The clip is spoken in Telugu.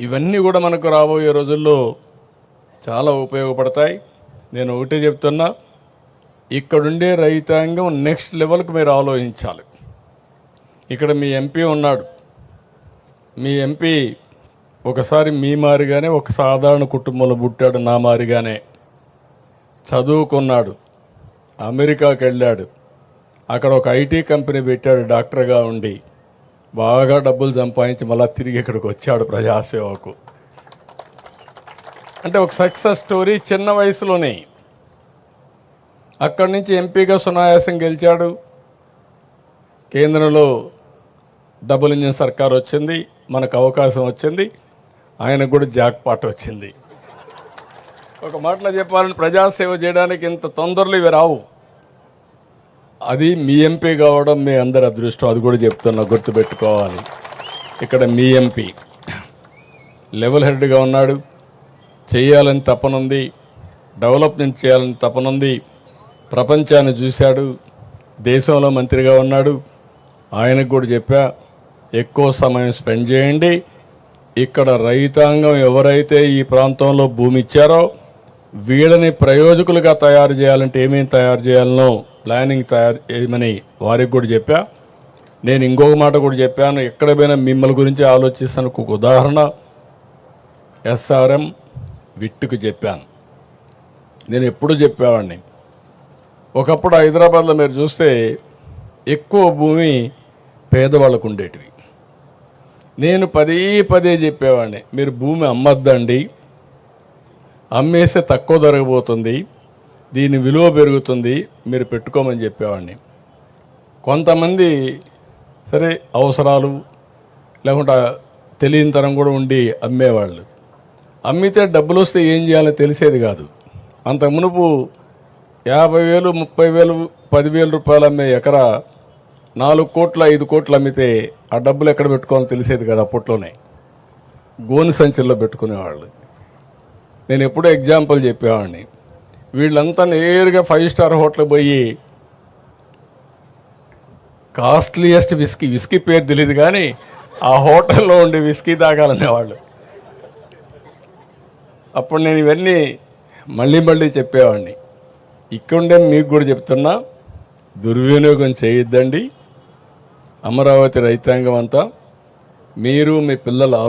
ఇవన్నీ కూడా మనకు రాబోయే రోజుల్లో చాలా ఉపయోగపడతాయి. నేను ఒకటే చెప్తున్నా ఇక్కడుండే రైతాంగం నెక్స్ట్ లెవెల్కి మీరు ఆలోచించాలి. ఇక్కడ మీ ఎంపీ ఉన్నాడు. మీ ఎంపీ ఒకసారి మీ మారిగానే ఒక సాధారణ కుటుంబంలో పుట్టాడు నా మారిగానే. చదువుకున్నాడు అమెరికాకి వెళ్ళాడు అక్కడ ఒక ఐటీ కంపెనీ పెట్టాడు డాక్టర్గా ఉండి. బాగా డబ్బులు సంపాదించి మళ్ళీ తిరిగి ఇక్కడికి వచ్చాడు ప్రజాసేవకు. అంటే ఒక సక్సెస్ స్టోరీ చిన్న వయసులోనే. అక్కడి నుంచి ఎంపీగా సునాయాసం గెలిచాడు. కేంద్రంలో డబుల్ ఇంజిన్ సర్కార్ వచ్చింది మనకు అవకాశం వచ్చింది ఆయనకు కూడా జాక్పాట్ వచ్చింది. ఒక మాటలో చెప్పాలని ప్రజాసేవ చేయడానికి ఇంత తొందరలు ఇవి రావు. అది మీ ఎంపీ కావడం మీ అందరి అదృష్టం అది కూడా చెప్తున్నా గుర్తుపెట్టుకోవాలి. ఇక్కడ మీ ఎంపీ లెవెల్ హెడ్గా ఉన్నాడు. చేయాలని తపనుంది. డెవలప్మెంట్ చేయాలని తపనుంది. ప్రపంచాన్ని చూశాడు. దేశంలో మంత్రిగా ఉన్నాడు. ఆయనకు కూడా చెప్పా ఎక్కువ సమయం స్పెండ్ చేయండి. ఇక్కడ రైతాంగం ఎవరైతే ఈ ప్రాంతంలో భూమి ఇచ్చారో వీళ్ళని ప్రయోజకులుగా తయారు చేయాలంటే ఏమేమి తయారు చేయాలనో ప్లానింగ్ తయారు చేయమని వారికి కూడా చెప్పా. నేను ఇంకొక మాట కూడా చెప్పాను. ఎక్కడ పోయినా మిమ్మల్ని గురించి ఆలోచిస్తాను. ఒక ఉదాహరణ ఎస్ఆర్ఎం విట్టుకు చెప్పాను. నేను ఎప్పుడు చెప్పేవాడిని. ఒకప్పుడు హైదరాబాద్లో మీరు చూస్తే ఎక్కువ భూమి పేదవాళ్ళకు ఉండేటివి. నేను పదే పదే చెప్పేవాడిని. మీరు భూమి అమ్మద్దండి. అమ్మేస్తే తక్కువ దొరకబోతుంది దీని విలువ పెరుగుతుంది మీరు పెట్టుకోమని చెప్పేవాడిని. కొంతమంది సరే అవసరాలు లేకుండా తెలియని తరం కూడా ఉండి అమ్మేవాళ్ళు. అమ్మితే డబ్బులు వస్తే ఏం చేయాలో తెలిసేది కాదు. అంత మునుపు యాభై వేలు ముప్పై వేలు పదివేల రూపాయలు అమ్మే ఎకరా నాలుగు కోట్లు ఐదు కోట్లు అమ్మితే ఆ డబ్బులు ఎక్కడ పెట్టుకోవాలో తెలిసేది కదా అప్పట్లోనే గోని సంచుల్లో పెట్టుకునేవాళ్ళు. నేను ఎప్పుడూ ఎగ్జాంపుల్ చెప్పేవాడిని. వీళ్ళంతా నేరుగా ఫైవ్ స్టార్ హోటల్ పోయి కాస్ట్లీయెస్ట్ విస్కీ విస్కీ పేరు తెలియదు కానీ ఆ హోటల్లో ఉండి విస్కీ తాగాలనేవాళ్ళు. అప్పుడు నేను ఇవన్నీ మళ్ళీ మళ్ళీ చెప్పేవాడిని. ఇక్కడుండే మీకు కూడా చెప్తున్నా దుర్వినియోగం చేయొద్దండి. అమరావతి రైతాంగం అంతా మీరు మీ పిల్లల